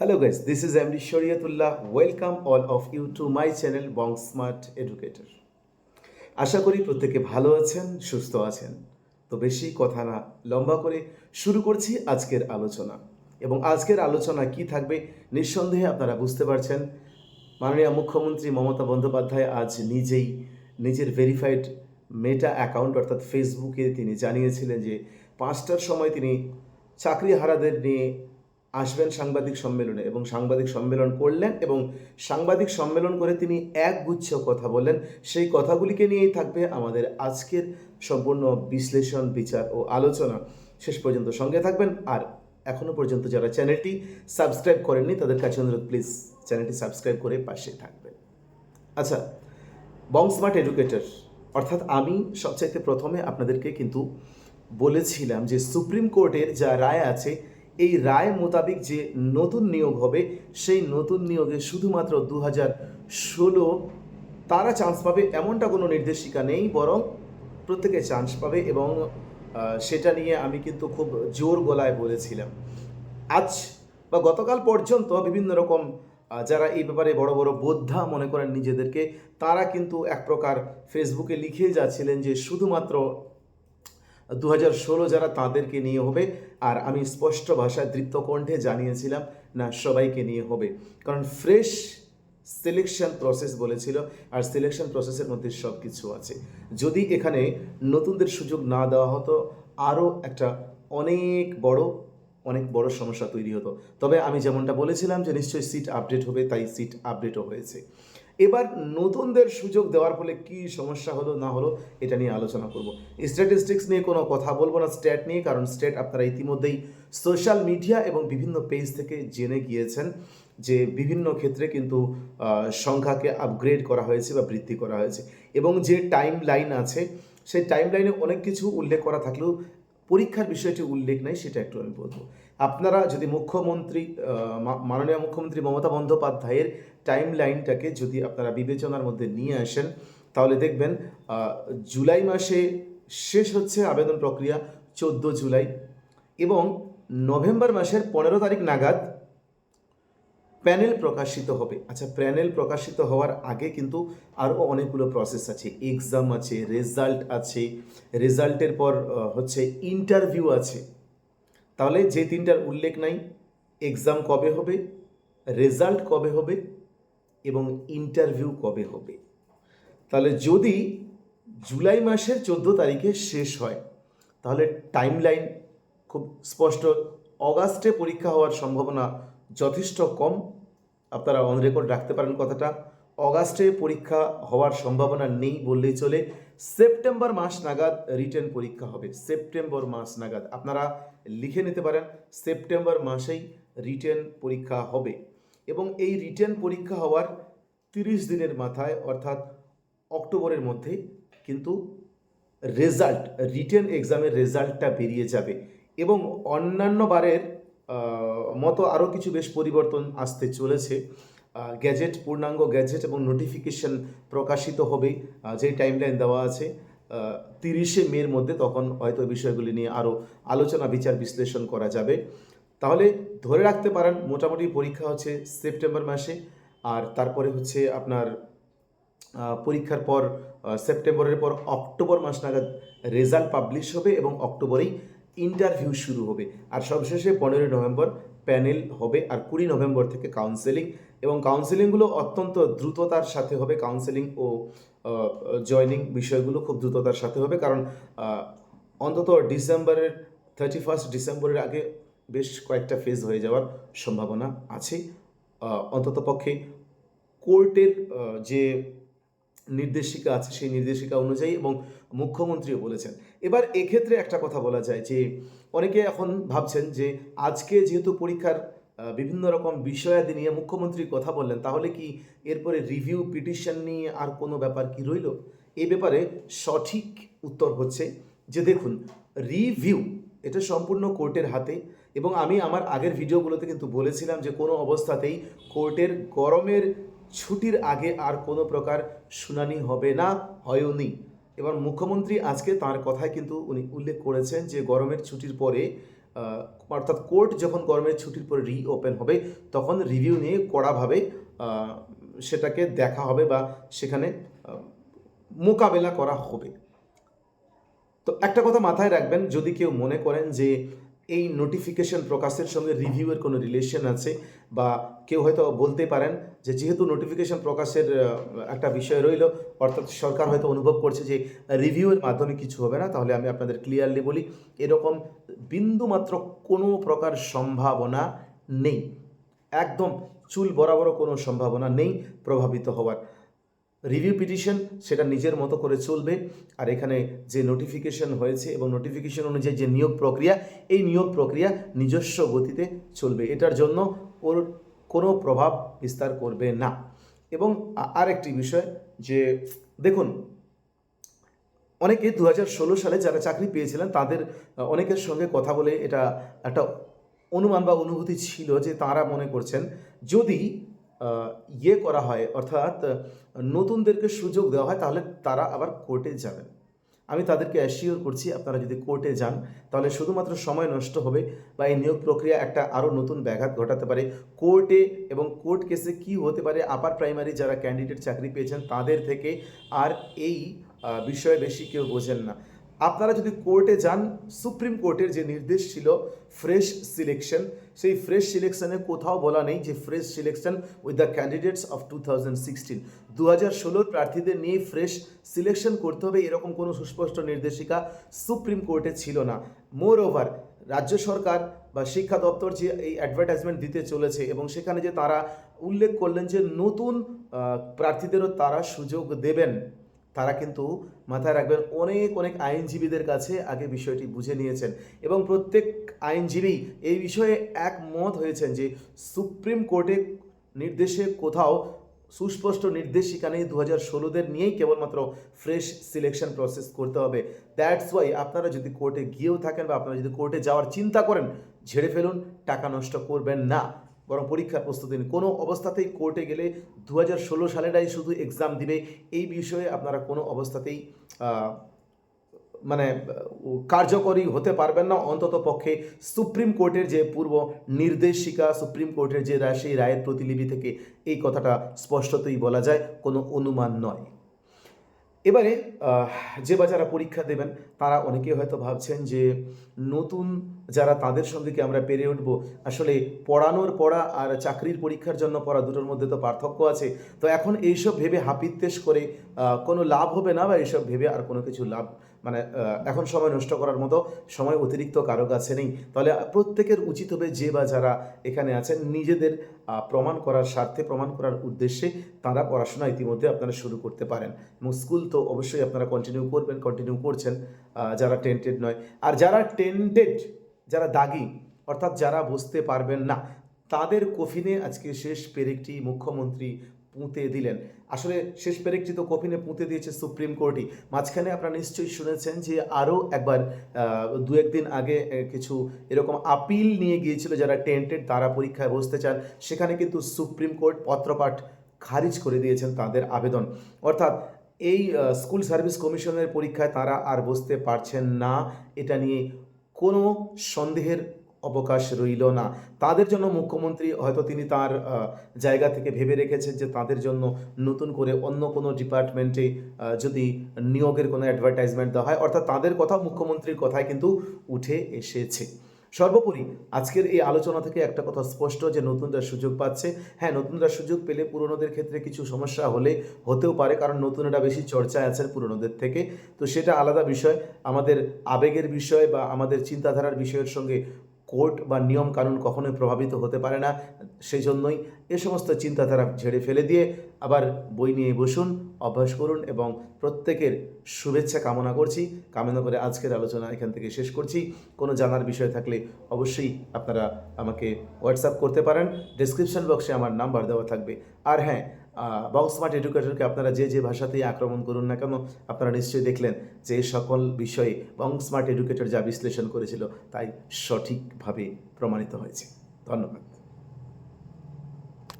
Hello guys, this is MD Shariatullah. Welcome all of you to my channel Bong Smart Educator. আশা করি প্রত্যেকে ভালো আছেন সুস্থ আছেন তো বেশি কথা না লম্বা করে শুরু করছি আজকের আলোচনা এবং আজকের আলোচনা কি থাকবে নিঃসন্দেহে আপনারা বুঝতে পারছেন মাননীয় মুখ্যমন্ত্রী মমতা বন্দ্যোপাধ্যায় আজ নিজেই নিজের ভেরিফাইড মেটা অ্যাকাউন্ট অর্থাৎ ফেসবুকে তিনি জানিয়েছিলেন যে পাঁচটার সময় তিনি চাকরিহারাদের নিয়ে আসবেন সাংবাদিক সম্মেলনে এবং সাংবাদিক সম্মেলন করলেন এবং সাংবাদিক সম্মেলন করে তিনি একগুচ্ছ কথা বললেন। সেই কথাগুলিকে নিয়েই থাকবে আমাদের আজকের সম্পূর্ণ বিশ্লেষণ, বিচার ও আলোচনা। শেষ পর্যন্ত সঙ্গে থাকবেন আর এখনও পর্যন্ত যারা চ্যানেলটি সাবস্ক্রাইব করেননি, তাদের কাছে অনুরোধ, প্লিজ চ্যানেলটি সাবস্ক্রাইব করে পাশে থাকবেন। আচ্ছা বং স্মার্ট এডুকেটর, অর্থাৎ আমি সবচাইতে প্রথমে আপনাদেরকে কিন্তু বলেছিলাম যে সুপ্রিম কোর্টের যা রায় আছে এই রায় মোতাবেক যে নতুন নিয়োগ হবে, সেই নতুন নিয়োগে শুধুমাত্র দু হাজার ষোলো তারা চান্স পাবে এমনটা কোনো নির্দেশিকা নেই, বরং প্রত্যেকে চান্স পাবে এবং সেটা নিয়ে আমি কিন্তু খুব জোর গলায় বলেছিলাম। আজ বা গতকাল পর্যন্ত বিভিন্ন রকম যারা এই ব্যাপারে বড় বড় বোদ্ধা মনে করেন নিজেদেরকে, তারা কিন্তু এক প্রকার ফেসবুকে লিখে যাচ্ছিলেন যে শুধুমাত্র দু হাজার ষোলো যারা তাদেরকে নিয়ে হবে, আর আমি স্পষ্ট ভাষায় দৃপ্ত কণ্ঠে জানিয়েছিলাম, না, সবাইকে নিয়ে হবে। কারণ ফ্রেশ সিলেকশন প্রসেস বলেছিল, আর সিলেকশন প্রসেসের মধ্যে সব কিছু আছে। যদি এখানে নতুনদের সুযোগ না দেওয়া হতো, আরও একটা অনেক বড় অনেক বড় সমস্যা তৈরি হতো। তবে আমি যেমনটা বলেছিলাম যে নিশ্চয়ই সিট আপডেট হবে, তাই সিট আপডেটও হয়েছে। এবার নতুনদের সুযোগ দেওয়ার ফলে কি সমস্যা হলো, না হলো, এটা নিয়ে আলোচনা করব। স্ট্যাটিস্টিক্স নিয়ে কোনো কথা বলব না স্ট্যাট নিয়ে, কারণ স্ট্যাট আপনারা ইতিমধ্যেই সোশ্যাল মিডিয়া এবং বিভিন্ন পেজ থেকে জেনে গিয়েছেন যে বিভিন্ন ক্ষেত্রে কিন্তু সংখ্যাকে আপগ্রেড করা হয়েছে বা বৃদ্ধি করা হয়েছে। এবং যে টাইম লাইন আছে, সেই টাইম লাইনে অনেক কিছু উল্লেখ করা থাকলেও পরীক্ষার বিষয়টি উল্লেখ নেই, সেটা একটু আমি বলব। আপনারা যদি মুখ্যমন্ত্রী মাননীয় মুখ্যমন্ত্রী মমতা বন্দ্যোপাধ্যায়ের টাইম লাইনটাকে যদি আপনারা বিবেচনার মধ্যে নিয়ে আসেন, তাহলে দেখবেন জুলাই মাসে শেষ হচ্ছে আবেদন প্রক্রিয়া, চোদ্দ জুলাই এবং নভেম্বর মাসের পনেরো তারিখ নাগাদ প্যানেল প্রকাশিত হবে। আচ্ছা প্যানেল প্রকাশিত হওয়ার আগে কিন্তু আরও অনেকগুলো প্রসেস আছে। এক্সাম আছে রেজাল্ট আছে রেজাল্টের পর হচ্ছে ইন্টারভিউ আছে। তাহলে যে তিনটার উল্লেখ নাই এক্সাম কবে হবে রেজাল্ট কবে হবে এবং ইন্টারভিউ কবে হবে। তাহলে যদি জুলাই মাসের চোদ্দ তারিখে শেষ হয়, তাহলে টাইম লাইন খুব স্পষ্ট, অগাস্টে পরীক্ষা হওয়ার সম্ভাবনা যথেষ্ট কম। আপনারা অন রেকর্ড রাখতে পারেন কথাটা। অগাস্টে পরীক্ষা হওয়ার সম্ভাবনা নেই বললেই চলে। সেপ্টেম্বর মাস নাগাদ রিটেন পরীক্ষা হবে। সেপ্টেম্বর মাস নাগাদ। আপনারা লিখে নিতে পারেন, সেপ্টেম্বর মাসেই রিটেন পরীক্ষা হবে। এবং এই রিটেন পরীক্ষা হওয়ার তিরিশ দিনের মাথায়, অর্থাৎ অক্টোবরের মধ্যে কিন্তু রেজাল্ট, রিটেন এক্সামের রেজাল্টটা বেরিয়ে যাবে। এবং অন্যান্য বারের মতো আরও কিছু বেশ পরিবর্তন আসতে চলেছে। গ্যাজেট পূর্ণাঙ্গ গ্যাজেট এবং নোটিফিকেশন প্রকাশিত হবে যে টাইমলাইন দেওয়া আছে তিরিশে মের মধ্যে তখন হয়তো বিষয়গুলি নিয়ে আরও আলোচনা, বিচার, বিশ্লেষণ করা যাবে। তাহলে ধরে রাখতে পারেন, মোটামুটি পরীক্ষা হচ্ছে সেপ্টেম্বর মাসে, আর তারপরে হচ্ছে আপনার পরীক্ষার পর সেপ্টেম্বরের পর অক্টোবর মাস নাগাদ রেজাল্ট পাবলিশ হবে এবং অক্টোবরেই ইন্টারভিউ শুরু হবে। আর সবশেষে পনেরোই নভেম্বর প্যানেল হবে আর কুড়ি নভেম্বর থেকে কাউন্সেলিং এবং কাউন্সেলিংগুলো অত্যন্ত দ্রুততার সাথে হবে। কাউন্সেলিং ও জয়নিং বিষয়গুলো খুব দ্রুততার সাথে হবে কারণ অন্তত ডিসেম্বরের থার্টি ফার্স্ট ডিসেম্বরের আগে বেশ কয়েকটা ফেজ হয়ে যাওয়ার সম্ভাবনা আছে। অন্তত পক্ষে কোর্টের যে নির্দেশিকা আছে, সেই নির্দেশিকা অনুযায়ী এবং মুখ্যমন্ত্রীও বলেছেন। এবার এক্ষেত্রে একটা কথা বলা যায় যে, অনেকে এখন ভাবছেন যে, আজকে যেহেতু পরীক্ষার বিভিন্ন রকম বিষয়াদি নিয়ে মুখ্যমন্ত্রী কথা বললেন, তাহলে কি এরপরে রিভিউ পিটিশন নিয়ে আর কোনো ব্যাপার কি রইল? এই ব্যাপারে সঠিক উত্তর হচ্ছে যে, দেখুন রিভিউ এটা সম্পূর্ণ কোর্টের হাতে এবং আমি আমার আগের ভিডিওগুলোতে কিন্তু বলেছিলাম যে, কোনো অবস্থাতেই কোর্টের গরমের ছুটির আগে আর কোনো প্রকার শুনানি হবে না হয়ওনি এবার মুখ্যমন্ত্রী আজকে তার কথায় কিন্তু উনি উল্লেখ করেছেন যে গরমের ছুটির পরে অর্থাৎ কোর্ট যখন গরমের ছুটির পরে রিওপেন হবে, তখন রিভিউ নিয়ে কড়াভাবে সেটাকে দেখা হবে বা সেখানে মোকাবেলা করা হবে। তো একটা কথা মাথায় রাখবেন, যদি কেউ মনে করেন যে এই নোটিফিকেশন প্রকাশের সঙ্গে রিভিউয়ের কোনো রিলেশন আছে? বা কেউ হয়তো বলতে পারেন যে, যেহেতু নোটিফিকেশন প্রকাশের একটা বিষয় রইল, অর্থাৎ সরকার হয়তো অনুভব করছে যে রিভিউয়ের মাধ্যমে কিছু হবে না, তাহলে আমি আপনাদের ক্লিয়ারলি বলি, এরকম বিন্দুমাত্র কোনো প্রকার সম্ভাবনা নেই। একদম চুল বরাবর কোনো সম্ভাবনা নেই প্রভাবিত হওয়ার। রিভিউ পিটিশন সেটা নিজের মতো করে চলবে। আর এখানে যে নোটিফিকেশন হয়েছে এবং নোটিফিকেশন অনুযায়ী যে নিয়োগ প্রক্রিয়া, এই নিয়োগ প্রক্রিয়া নিজস্ব গতিতে চলবে। এটার জন্য ওর কোনো প্রভাব বিস্তার করবে না। এবং আরেকটি বিষয় যে, দেখুন, অনেকে দু ষোলো সালে যারা চাকরি পেয়েছিলেন, তাদের, অনেকের সঙ্গে কথা বলে এটা একটা অনুমান বা অনুভূতি ছিল যে তারা মনে করছেন, যদি ইয়ে করা হয়, অর্থাৎ নতুনদেরকে সুযোগ দেওয়া হয়, তাহলে তারা আবার কোর্টে যাবেন। আমি তাদেরকে অ্যাসিওর করছি, আপনারা যদি কোর্টে যান, তাহলে শুধুমাত্র সময় নষ্ট হবে বা এই নিয়োগ প্রক্রিয়া একটা আরও নতুন ব্যাঘাত ঘটাতে পারে। কোর্টে এবং কোর্ট কেসে কি হতে পারে আপার প্রাইমারি যারা ক্যান্ডিডেট চাকরি পেয়েছেন, তাদের থেকে আর এই বিষয়ে বেশি কেউ বোঝেন না। আপনারা যদি কোর্টে যান, সুপ্রিম কোর্টের যে নির্দেশ ছিল ফ্রেশ সিলেকশন সেই ফ্রেশ সিলেকশনে কোথাও বলা নেই যে fresh selection with the candidates of two thousand sixteen দু হাজার ষোলোর প্রার্থীদের নিয়ে ফ্রেশ সিলেকশন করতে হবে এরকম কোনো সুস্পষ্ট নির্দেশিকা সুপ্রিম কোর্টে ছিল না। মোর ওভার রাজ্য সরকার বা শিক্ষা দপ্তর যে এই অ্যাডভার্টাইজমেন্ট দিতে চলেছে এবং সেখানে যে তারা উল্লেখ করলেন যে নতুন প্রার্থীদেরও তারা সুযোগ দেবেন। তারা কিন্তু মাথায় রাখবেন অনেক অনেক আইনজীবীদের কাছে আগে বিষয়টি বুঝে নিয়েছেন এবং প্রত্যেক আইনজীবী এই বিষয়ে একমত হয়েছেন যে সুপ্রিম কোর্টে নির্দেশে কোথাও সুস্পষ্ট নির্দেশিকা নেই দু হাজার ষোলোদের নিয়েই কেবলমাত্র ফ্রেশ সিলেকশন প্রসেস করতে হবে। দ্যাটস ওয়াই আপনারা যদি কোর্টে গিয়েও থাকেন বা আপনারা যদি কোর্টে যাওয়ার চিন্তা করেন, ঝেড়ে ফেলুন, টাকা নষ্ট করবেন না। বরং পরীক্ষার প্রস্তুতি নিন। কোনো অবস্থাতেই কোর্টে গেলে দু হাজার ষোলো সালেরাই শুধু এক্সাম দিবে, এই বিষয়ে আপনারা কোনো অবস্থাতেই মানে কার্যকরী হতে পারবেন না। অন্তত পক্ষে সুপ্রিম কোর্টের যে পূর্ব নির্দেশিকা, সুপ্রিম কোর্টের যে রায়, সেই রায়ের প্রতিলিপি থেকে এই কথাটা স্পষ্টতই বলা যায়, কোনো অনুমান নয়। এবারে যে বা যারা পরীক্ষা দেবেন, তারা অনেকে হয়তো ভাবছেন যে নতুন যারা তাদের সঙ্গে কি আমরা পেরে উঠব? আসলে পড়ানোর পড়া আর চাকরির পরীক্ষার জন্য পড়া দুটোর মধ্যে তো পার্থক্য আছে। তো এখন এইসব ভেবে হাপিত্যেশ করে কোনো লাভ হবে না বা এইসব ভেবে আর কোনো কিছু লাভ মানে এখন সময় নষ্ট করার মতো সময় অতিরিক্ত কারও কাছে নেই। তাহলে প্রত্যেকের উচিত হবে যে বা যারা এখানে আছেন, নিজেদের প্রমাণ করার স্বার্থে প্রমাণ করার উদ্দেশ্যে তারা পড়াশোনা ইতিমধ্যে আপনারা শুরু করতে পারেন। এবং স্কুল তো অবশ্যই আপনারা কন্টিনিউ করবেন কন্টিনিউ করছেন যারা টেন্টেড নয়। আর যারা টেন্টেড যারা দাগি, অর্থাৎ যারা বুঝতে পারবেন না, তাদের কফিনে আজকে শেষ পেরেকটি মুখ্যমন্ত্রী পুঁতে দিলেন। আসলে শেষ পেরেকটি তো কফিনে পুঁতে দিয়েছে সুপ্রিম কোর্টই। মাঝখানে আপনারা নিশ্চয়ই শুনেছেন যে আরও একবার দু একদিন আগে কিছু এরকম আপিল নিয়ে গিয়েছিল যারা টেন্টেড তারা পরীক্ষায় বসতে চান। সেখানে কিন্তু সুপ্রিম কোর্ট পত্রপাঠ খারিজ করে দিয়েছেন তাদের আবেদন। অর্থাৎ এই স্কুল সার্ভিস কমিশনের পরীক্ষায় তারা আর বসতে পারছেন না। এটা নিয়ে কোনো সন্দেহের অবকাশ রইল না। তাদের জন্য মুখ্যমন্ত্রী হয়তো তিনি তার জায়গা থেকে ভেবে রেখেছেন যে তাদের জন্য নতুন করে অন্য কোনো ডিপার্টমেন্টে যদি নিয়োগের কোনো অ্যাডভার্টাইজমেন্ট দেওয়া হয়, অর্থাৎ তাদের কথাও মুখ্যমন্ত্রীর কথায় কিন্তু উঠে এসেছে। সর্বোপরি আজকের এই আলোচনা থেকে একটা কথা স্পষ্ট যে নতুনরা সুযোগ পাচ্ছে। হ্যাঁ নতুনরা সুযোগ পেলে পুরনোদের ক্ষেত্রে কিছু সমস্যা হলে, হতেও পারে, কারণ নতুনরা বেশি চর্চায় আছেন পুরনোদের থেকে। তো সেটা আলাদা বিষয়। আমাদের আবেগের বিষয় বা আমাদের চিন্তাধারার বিষয়ের সঙ্গে কোর্ট বা নিয়ম কানুন কখনোই প্রভাবিত হতে পারে না সেই জন্যই এ সমস্ত চিন্তাধারা ঝেড়ে ফেলে দিয়ে আবার বই নিয়ে বসুন, অভ্যাস করুন এবং প্রত্যেকের শুভেচ্ছা কামনা করছি। কামনা করে আজকের আলোচনা এখান থেকে শেষ করছি। কোনো জানার বিষয় থাকলে অবশ্যই আপনারা আমাকে হোয়াটসঅ্যাপ করতে পারেন। ডিসক্রিপশন বক্সে আমার নাম্বার দেওয়া থাকবে। আর হ্যাঁ বক্স স্মার্ট এডুকেটরকে আপনারা যে যে ভাষাতেই আক্রমণ করুন না কেন, আপনারা নিশ্চয়ই দেখলেন যে সকল বিষয়ে বং স্মার্ট এডুকেটর যা বিশ্লেষণ করেছিল, তাই সঠিকভাবে প্রমাণিত হয়েছে। ধন্যবাদ।